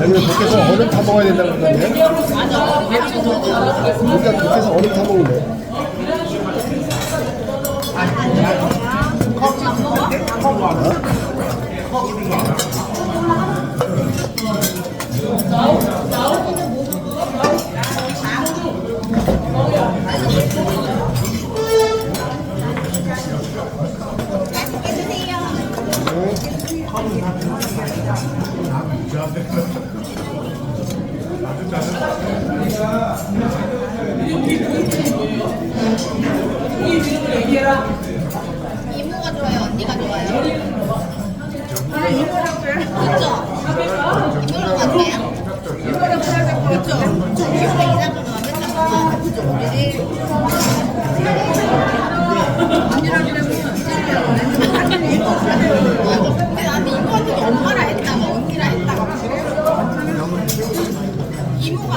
여기는 밖에서 얼음 타 먹어야 된다고 그러던데. 그러니까 밖에서 얼음 타 먹는데. 이모가 좋아요? 언니가 좋아요? 아, 이모라고요? 그쵸?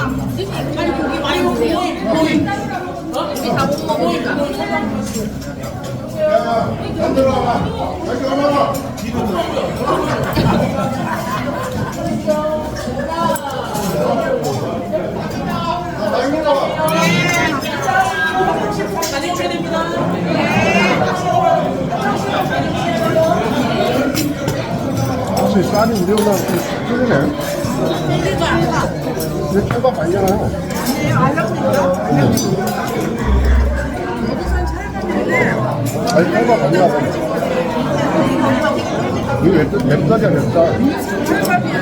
안 먹듯이 빨리 고기 많이 먹으세요 우리 확실히 쌀이 우리보다 좀 틀리네. 근데 많이 나요. 아니, 많이 나요. 이거 몇, 몇 살이야, 몇 살? 찰밥이야.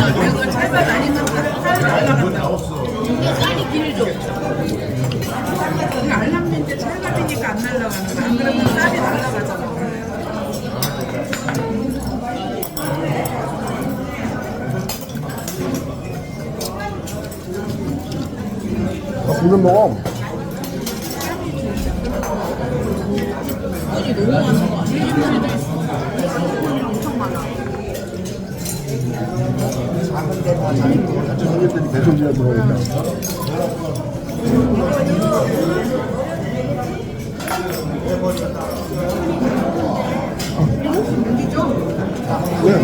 안 이거 찰밥 아니면 살 올라간다. 이게 쌀이 길죠? 알람인데 찰밥이니까 안 날라가는 거야. 안 그러면 쌀이 날라가잖아. 아, 먹어. 같이 손 님들이 배송지에 들어오니까. 네,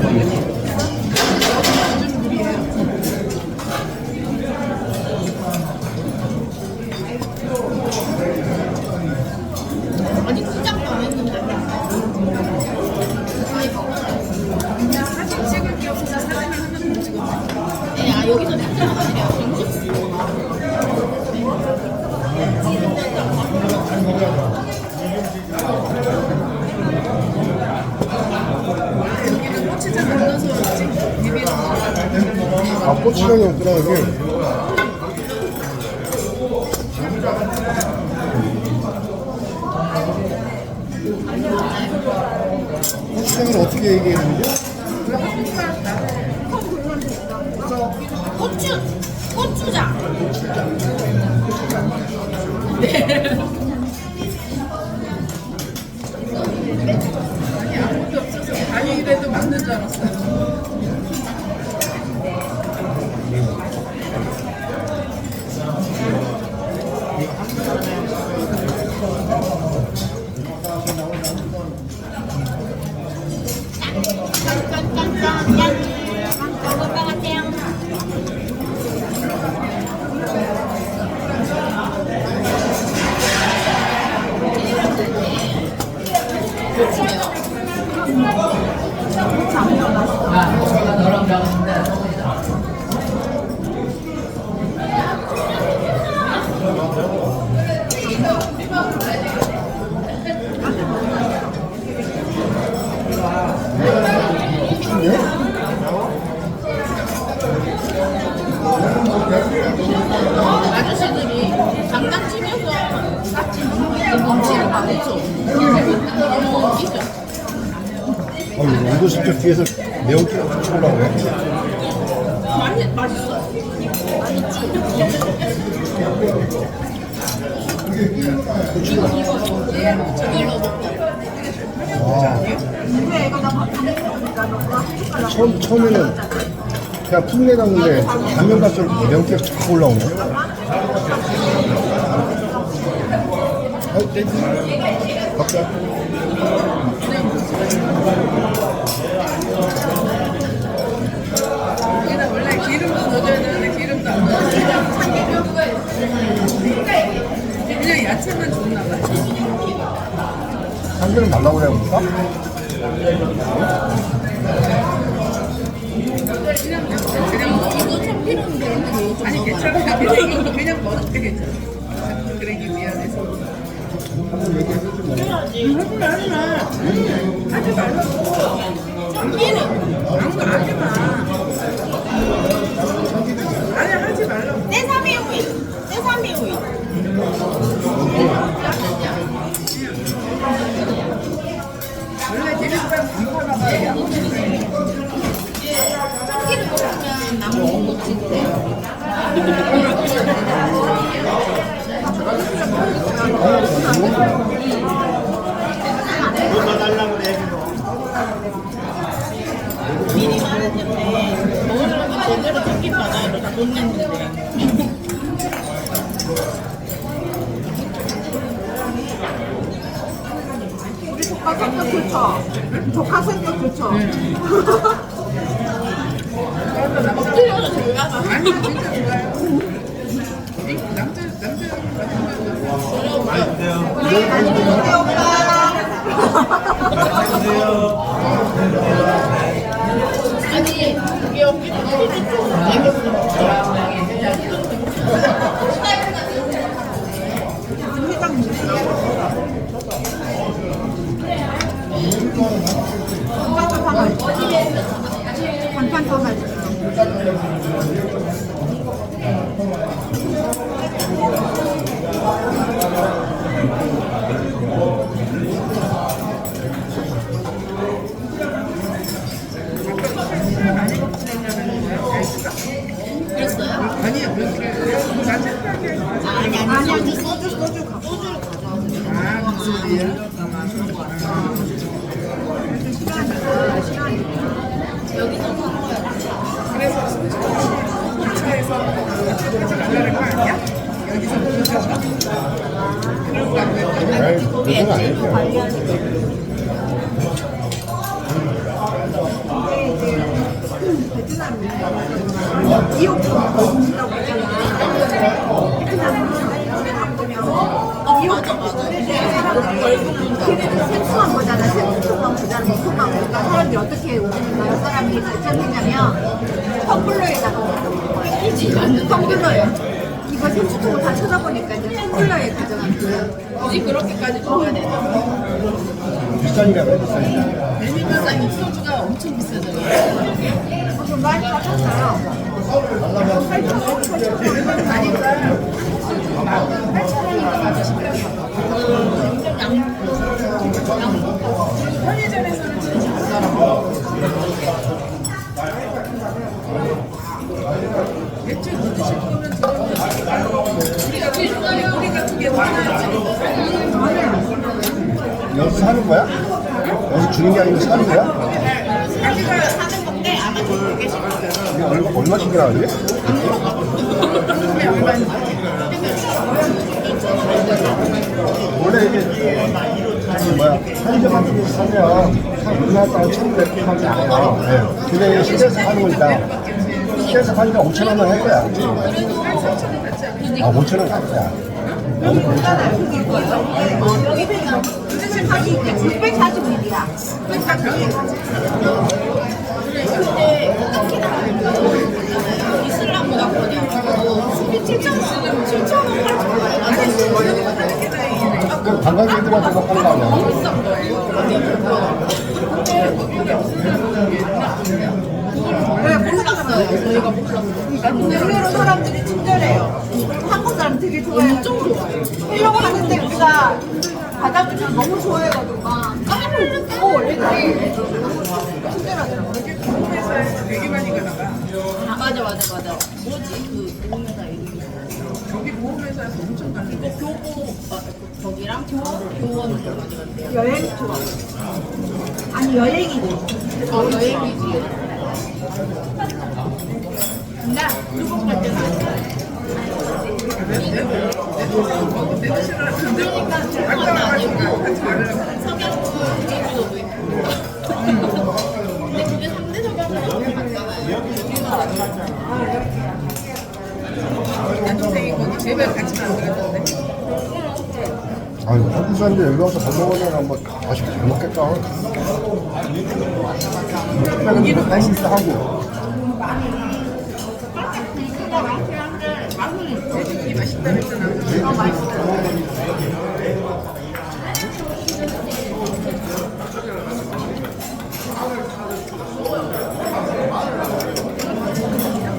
그게. 아, 고추장이 없구나, 여기. 고추장을 어떻게 얘기했는지? 고추 고추장 아 어, 진짜 뒤에서 매운기가 같이 올라오네. 맛이 맛있어 처음, 처음에는 그냥 푹 내놨는데 단면 갈수록 매운기가 쫙 올라오네. 어, 땡큐. 먹자. 참기름 달라고 그래야 볼까? 아니 괜찮아. 그냥 그냥 먹어도 괜찮아. 그러기 미안해서. 필요하지 하지 마, 하지 말라고. 참기름 아무도 하지 마. 아니 하지 말라고. 세사미 오일 세사미 오일 원래 기름밥 담궈놔봐야 참기름 넣으면 나무 못친대 미리 말했는데 먹으려면 제대로 참기 바다로 다 뒀는데 우리 조카 성격 좋죠? 조카 성격 좋죠? 엎드려서 들어가서 아니 진짜 좋아요. 이 남자 남자 우리 오빠 아니 이게 여기도 치즈 좀 내면 반찬 더 맛있어 반찬 더 맛있어 자책하게. 아니 아니 아니 소주 소주 소주 가져와서 아 무슨 소리야? 여기서 산 거야 그래서 차에서 하지 말라는 거 아니야? 여기서 보여줘. 그런 거 아니야? 에이, 그건 아니지. 이옥 먹는다고 했잖아 어 맞아 맞아 걔네는 생수만 보잖아 생수만 보잖아 생수만 보니까 사람들이 어떻게 오니까 몇 사람이 결정했냐면 텀블러에다가 먹는 거야 그지 완전 텀블러에 이거 생수통을 다 쳐다보니까 이제 텀블러에 거야 굳이 그렇게까지 먹어야 되나? 비싸니까 왜 비싸니까. 소주가 엄청 비싸잖아요. 어, 좀 많이 빠졌어요. 편의점에서는 진짜 비싸라고. 맥주 드실 거면 들어보세요. 우리가 우리가 우리가 두개 많아야지. 여기서 사는 거야? 여기서 주는 게 아니고 사는 거야? 자기가 사는 건데 아마 거예요 이게 얼마, 얼마씩 나가지? 원래 이게 저기 뭐야 데서 사면 한 우리나라 천백 안 해요. 네. 근데 이게 시내에서 파는 거니까 시내에서 파니까 5천 원만 할 거야. 아 5천 원 값이야. 너무 괜찮아. 도대체 가격이 640ml야. 근데 딱히 나는 이슬람 문화권이어서 스피 7천 원 7천 원. 8천 원그 관광객들한테도 파는 거 아니야? 비싼 거예요 왜 몰랐어요. 저희가 몰랐어요 의외로 사람들 여행 투어. 아니 여행이지. 어 여행이지. 나 일본 갈 때는 그러니까 석양구 제주도도 있고. 근데 그게 3대 석양구라고 봤잖아요. 여기가 같이 만들어. 사람들 여기 와서 밥 먹으면 뭐 맛있게 잘 먹겠다. 특별히 맛있어 하고. 제주이 맛있다. 그랬잖아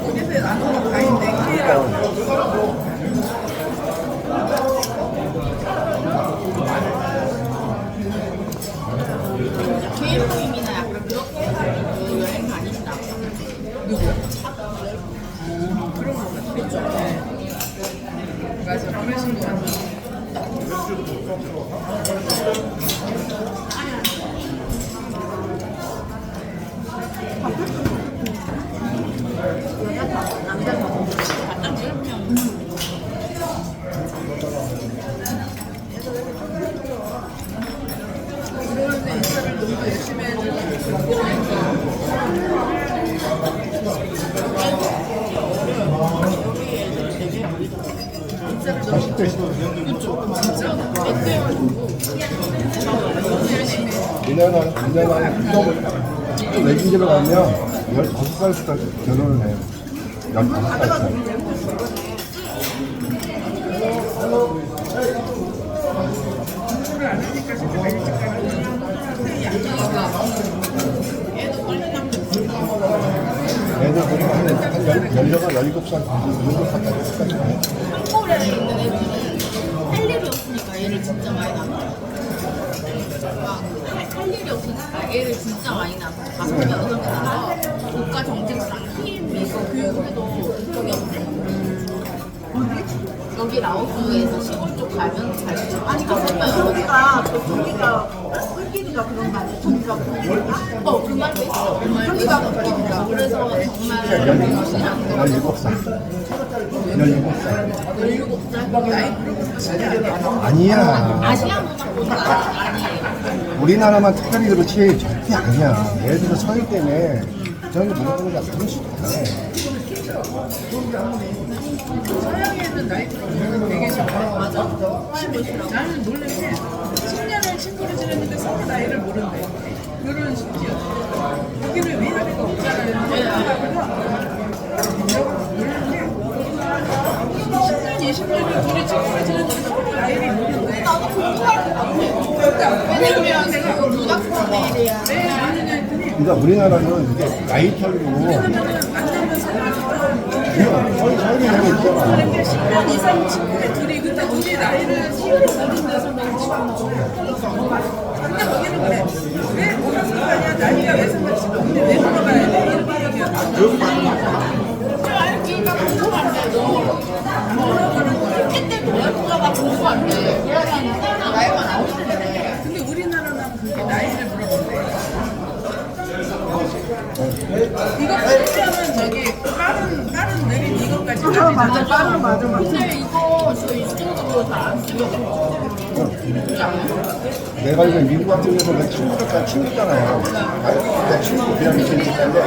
어디서 나는 거 다인데 케이라고 개인 모임이나 약간 그렇게 해가지고 여행 다니시나 보다. 누구야? 그런 거 같아 그쵸? 맞아 그러신 거 같아 그러는데 인사를 너무 열심히 해야 되는 인사를 너무 맛있대 진짜 열심히 해. 1년 안에 1년 안에 또 외국인으로 가면 15살부터 결혼을 해요. 15살부터 공부를 안 하니까 진짜 일찍 가는 애도 빨리 남는 애들 보면 한, 한 열- 16살, 17살, 17살까지 한국에 있는 애들은 할 일이 없으니까 얘를 진짜 많이 낳아. 할, 할 일이 없으니까 애를 진짜 많이 낳아. 다섯 명, 여섯 명 낳아서 국가 정책상 힘 있고 교육해도 그쪽이 없대. 여기 라오스에서 시골 쪽 가면 잘 돼. 아니 다섯 명, 여섯 명. 저기가 그 저기가 끌기가 그런 거 아니야? 저기가 끌기가? 어, 그 말도 있어. 그 말도 있어. 그래서 정말 17살 17살 17살 나이 물어보는 거 진짜 아니야. 아니야 아시아 문화보다 아니에요. 우리나라만 특별히 그렇지 절대 아니야 얘들은 성의 때문에 저런 게 물어보는 게 아무 수도 없어 서양 애들 나이 들어보면 되게 싫어. 맞아. 나는 놀란 게 10년을 친구를 지냈는데 서로 나이를 모른대. 결혼은 심지어. 여기는 위아래가 없잖아요. 놀란 게 10년, 20년을 둘이 친구를 지냈는데 서로 나이를 모른대. 나도 것 같아. 왜냐면 했더니 그러니까 우리나라는 이게 왜냐면은 만나면서 서희 서희 되고 있잖아 이렇게 10년 이상 친구의 둘이 근데 둘이 나이를 서로 모르는 데서 막 근데 거기는 그래 왜 뭐가 상관이야 나이가 왜 상관이지 근데 왜 물어봐야 돼. 그러면 나이만 아홉 살인데. 근데 우리나라는 그게 나이를 물어본대 이거 풀면은 저기 빠른 빠른 느린 이것까지 맞아. 맞아 맞아 맞아 맞아. 근데 이거 저희 수동적으로 잘안 쓰거든요. 내가 이제 미국 같은 데서 내 친구들까지 친구잖아요. 내 친구 그냥 이렇게 있는데.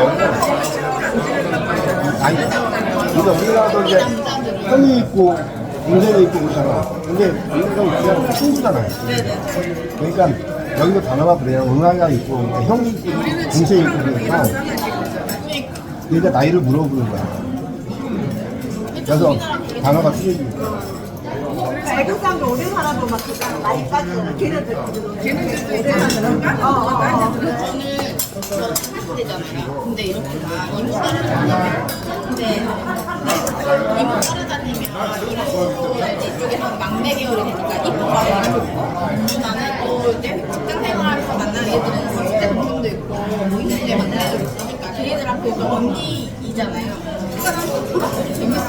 아니 그러니까 우리나라도 이제 형이 있고 동생이 있고 그러잖아. 근데 우리가 그냥 친구잖아요. 그러니까 여기도 단어가 그래요. 응아가 있고 그러니까 형이 있고 동생이 있고 그러니까 그러니까 나이를 물어보는 거야 그래서 단어가 틀려지고 외국 사람들 오래 살아도 막 그냥 나이 빠지잖아. 걔네들 걔네들도 이제 빠른 어, 어, 어. 따지더라 저는 저 30대잖아요. 근데 이렇게 다 이모 따라다니면 근데 이모 따라다니면 이모 이쪽에서 막내 계열이 되니까 이모 말이 좋고 나는 또 이제 직장 생활하면서 만나는 애들은 30대 동생도 있고 뭐 20대 만나는 애도 있으 언니이잖아요. 그러니까.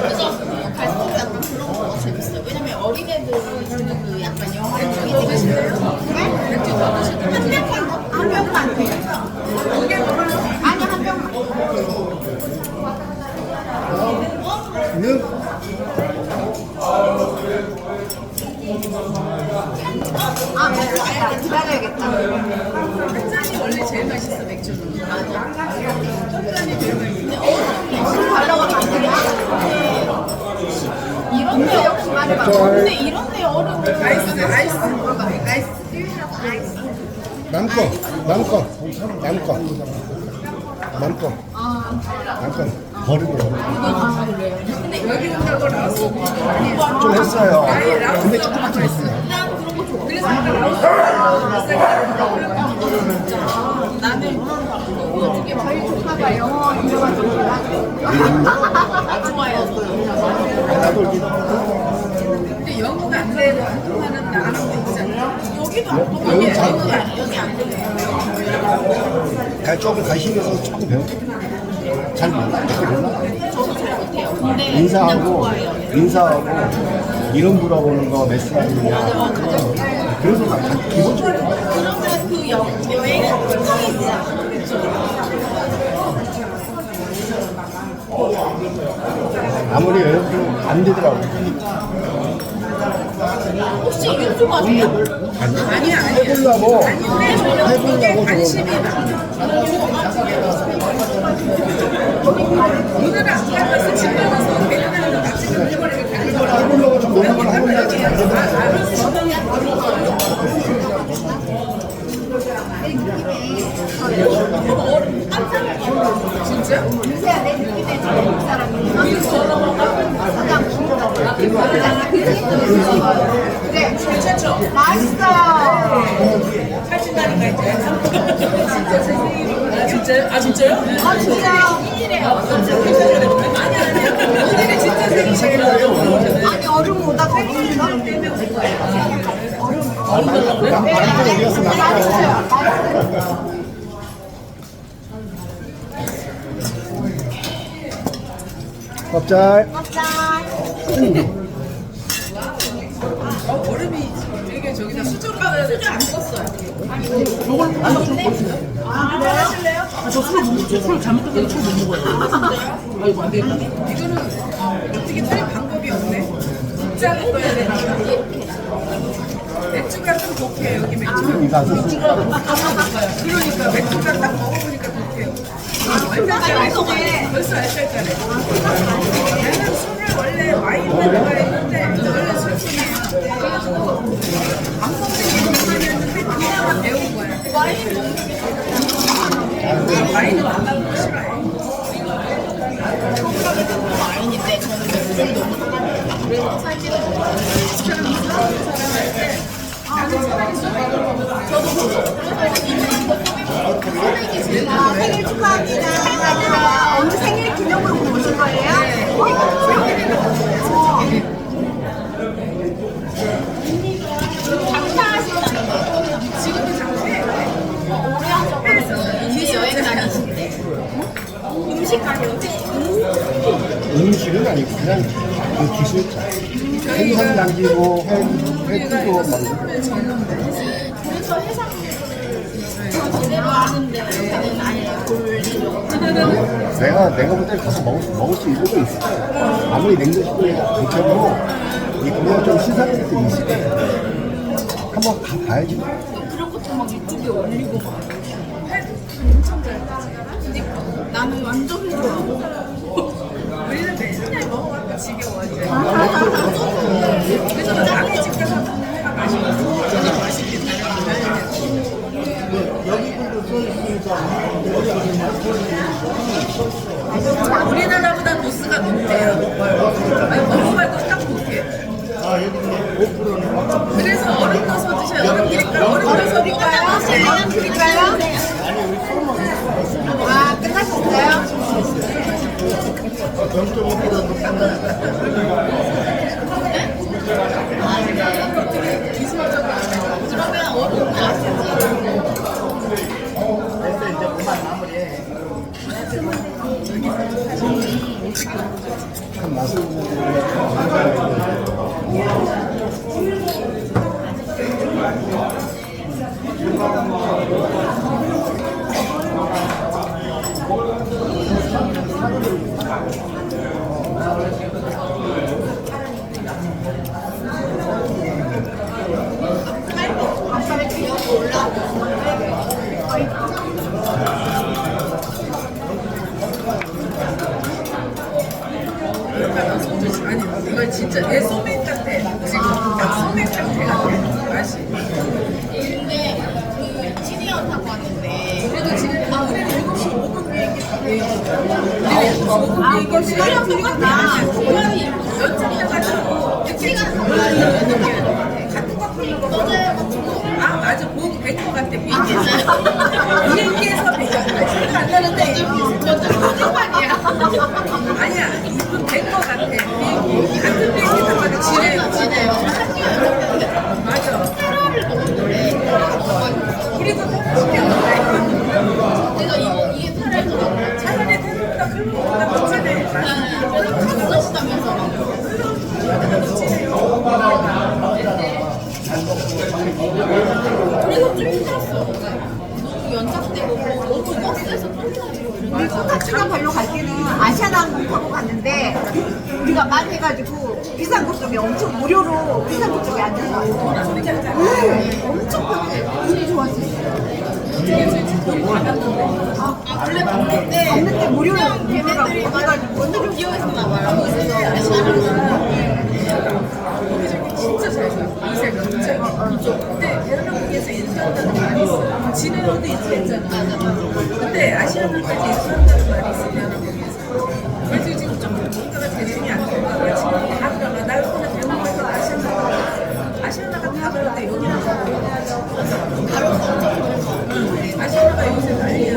그래서 갈수록 그런 거 재밌어요. 왜냐면 어린애들 그 약간 영화의 분위기가 있어요. 한 명만 한 명만 돼. 아 니한 명만. 그냥 아, 먹어야겠다. 기다려야겠다. 한 잔이 원래 제일 맛있어 맥주는. 잔이 제일 맛있어. 달라고 되냐? 이런데 역시 말해봐. 근데 이런데 얼음 아이스 아이스 아이스. 남거, 남거, 남거, 남거, 아, 남거 버리고 근데 여기 온다고 라오스 아니야. 좀 했어요. 근데 조금밖에 했어요. 그래서 아까 라오스 나는 저희 조카가 영어 좀 좋아해요. 나도 이렇게 근데 영어가 안 되고 안 통하는 나라도 있잖아. 여기도 안 잘- 여기 안 여기 안 통해요. 가 조금 관심에서 조금 몰 라. 몰라. 저도 잘 못해요. 근데 인사하고. 인사하고 이름 물어보는 거몇 살이냐. 그래서 다 기본적으로 그러면 그 여, 여행. 아무리 여행도 안 되더라고. 혹시 하세요? 아니야. 해보려고 저는 이게 해보려고 관심이 저는 많아. 오늘은 안 가서 집 가서 배달하는 거 지금 해버리고 가는 거라. 해보려고 좀 노력을 하는 날이 안 되더라고. 진짜? 요새 내 느낌에 사람이. 그래, 괜찮죠? 맛있어. 사진다니까 이제. 진짜 선생님. 아 진짜요? 아 진짜요? 아, 진짜. 아니 아니. 오늘은 진짜 생일이에요. 아니, 얼음 오다가 얼음 얼음 때문에 올 거예요. 얼음, 얼음. 데 어디였어? 남 맛있어요. 맛있어요. 껍잘. 깜짝. 어, 얼음이 되게 저기다 수저로 돼. 수저 안 썼어요. 이거는 어떻게 할 방법이 없네. 짜는 거야 되니까. 맥주가 좀 독해 여기 맥주가. 이가 썼어. 그러니까 맥주가 딱 먹어보니까 독해요. 완전 잘했네. 벌써. 나는 술을 원래 와인만 좋아했는데 원래 먹는 게 좋아했는데 그냥만 배운 거야. 와인 와인은 안거 싫어해. 와인인데 저는 맥주를 너무 좋아해요. 그래서 사실은 사람 사람 할때 나는 차라리 소맥을 먹어. 저도 아, 생일 축하합니다. 아니라 오늘 생일 기념으로 오신 거예요? 어. 장사하신다는 거. 지금도 장사해. 오래 하셔가지고 이제 여행 다니신대. 음식 음식은 아니고 그냥 그 기술자. 생선 당기고 회, 회도 만들고. 그래서 해상을 제대로 하는데 여기는 아예 돌리려고. 내가 내가 볼 때 가서 먹을, 수- 먹을 수 있는 거 있을 거야. 아무리 냉동식품이 그렇게도 이 그냥 좀 시사할 때 있을 거야. 한번 가 봐야지. 그런 것도 막 유튜브에 올리고 막. 엄청 잘 근데 나는 완전 좋아. 우리는 맨날 먹어갖고 지겨워 이제. 그래서 남의 집 가서 먹는 거 맛있고 저는 맛있게 잘 우리나라보다 도수가 높대요. 아니 먹어봐도 딱 독해. 그래서 얼음 넣어서 드셔요. 얼음 드릴까요? 얼음 넣어서 드릴까요? 얼음 드릴까요? 아? 한 맛을 진 100것 같아 비행기는 비행기에서 100안 나는데 이거 완전 소중반이야 연착되고 너무 버스에서 쫓아지고 우리 코타츠가 별로 갈 때는 아시아나항공 타고 갔는데 우리가 많이 해가지고 비상구 쪽에 엄청 무료로 비상구 쪽에 앉아서 왔어. 네, 엄청 편해. 너무 좋았었어요. 아 원래 갔는데 갔는데 무료로 걔네들이 해가지고 완전 기어있었나 봐요. 그래서 거기저기 진짜 잘 살아 이세 진짜 근데 대한민국에서 인수한다는 말이 있어 진해로도 인수했잖아 근데 아시아나까지 인수한다는 말이 있어 대한민국에서 그래서 지금 좀 물가가 대중이 안봐 지금 다 들어가 나 그냥 대한민국에서 아시아나 아시아나가 다 그런데 여기는 바로 엄청 아시아나가 요새 난리야.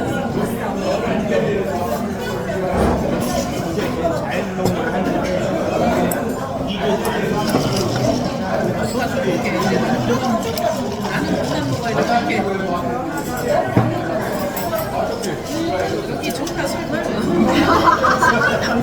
나는 그냥 먹어야 돼. 이렇게. 여기 좋다 술 마셔. 남기잖아. 남기는 남기고. 아니 지금 다 좋아해.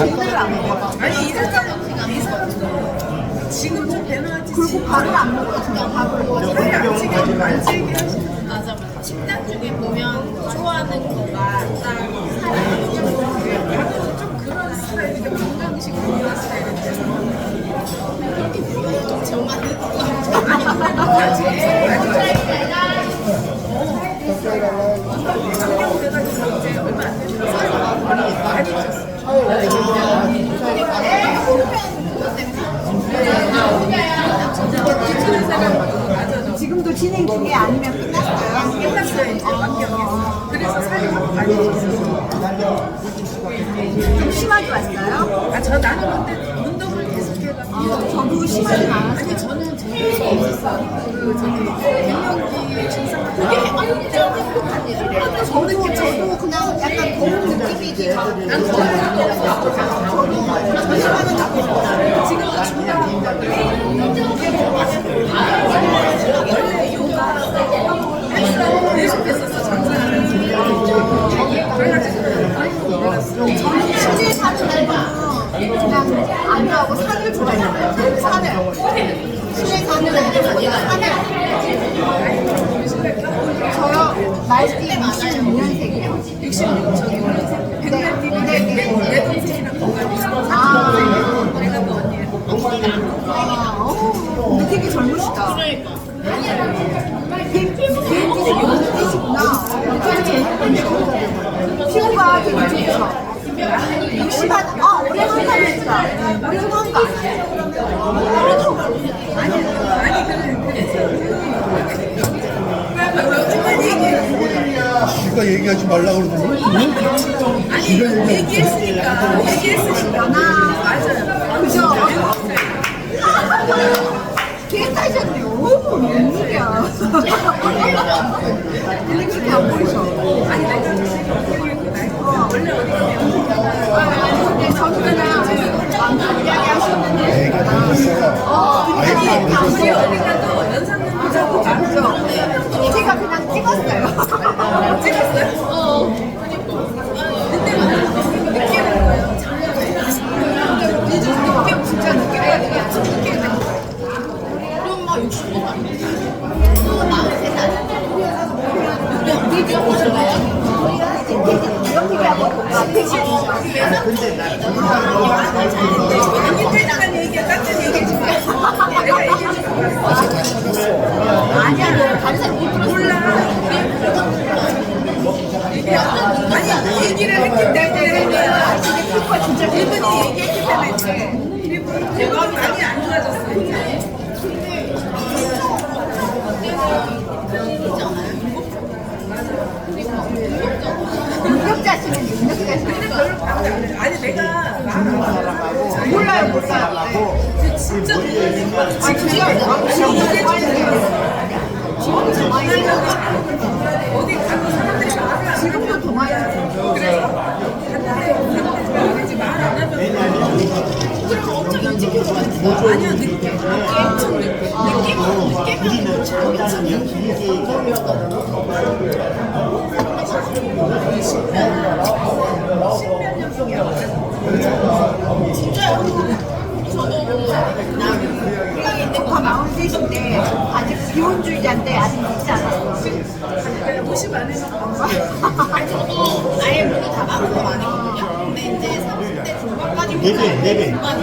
체질이 안 먹어. 아니, 이 사람, 이 사람도 지금 좀 배나지. 그리고 밥을 안. 그냥 밥을. 살이 안 찌게, 안 찌게 하시네. 맞아. 식단 중에 보면 좋아하는 거가 딱 살이 나도 좀 그런 스타일인데, 건강식 그런 스타일인데. 정말 아직, 안경 돼가지고 이제 지금도 진행 중에 아니면 끝났어요. 끝났어요 이제 완경에서. 그래서 살이 많이. 좀 심하게 왔어요. 아, 저 나는 근데 운동을 계속해가지고. 어, 저도 심하진 않았어요. 아니 저는 제일 재밌었어요. 그 저기 증상 같은 그게 게 완전 행복한 일이에요. 저도 저도 그냥 약간 더운 느낌이지. 난 좋아하는 저도 심하는 느낌. 지금도 중요한 원래 요가 헬스하고 계속했었어 몰랐어 저는 실제 사는 거는 그냥 안 좋아하고 산을 좋아해요. 산을. 실내 사는 거는 산을. 말띠 66년생이에요. 66 저기 내, 동생이랑 동갑이 있어 아, 내가 그 언니예요 아, 어우, 근데 되게 젊으시다. 젊으시다. 피부가 되게 좋으셔. 60 한, 아, 올해 한가했다. 올해 한가. 아니 아니 그래 이거 얘기하지 말라 그러더니 아니 얘기했으니까 얘기했으니까 연하. 맞아요 그죠? 개타셨네. 어머, 웬일이야. 그렇게 안 보이셔. 아니 내가 원 아, 근데 나 건강하는 거 아니야, 다른 사람 못 들었어. 몰라. 아니 얘기를 했기 때문에 아시게 피부가 진짜 일본이 얘기했기 때문에 일본 제가 많이 안 좋아졌어요. 능력자시는 능력자시는 아니 내가 몰라요 몰라요. 네. 진짜 진짜 아니야 늦게 엄청 늦게. 늦게 늦게면 장미천이야. 진짜요? 저도 나 오빠 마흔셋인데 아직 비혼주의자인데 아직 있지 않았어. 그냥 50 안에서 아니 저도 아예 몸이 다건 아니 그게 그게 정말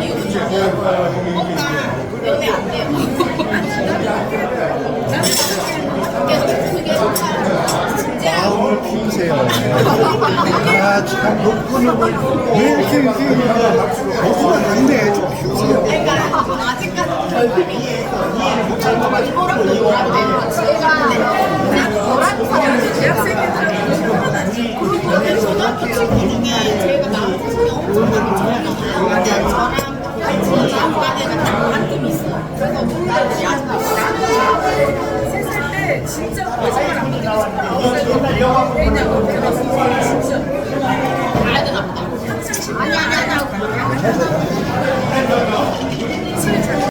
진지한 마음을 키우세요. 아, 참 높은 왜 이렇게 이렇게 목소리가 안 돼. 좀 키우세요. 그러니까 아직 절대로 이해해서 이해를 못할 것 같고 이해가 안 되는 거지. 네. 진짜 거짓말 안 믿고 싶어요. 왜냐고 내가 진짜 가야 되나 보다. 아니 아니 아니.